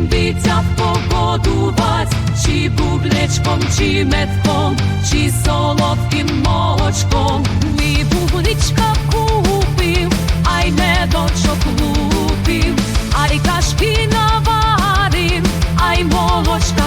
Індиця погодувать, чи бубличком, чи метком, чи солодким молочком, Ні бубличка купив, ай й медочок лупив, а й кашки наварив, ай й молочка.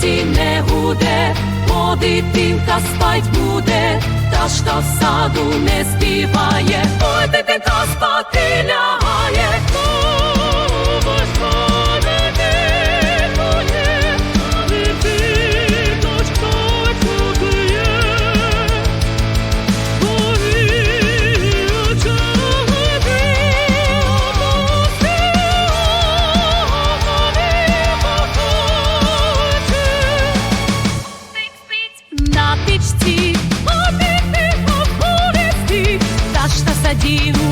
світі не гуде, бо дитинка спать буде, та ж та в саду не співає, ой, дитинка спати. затичці, обіти по та ж та садіну.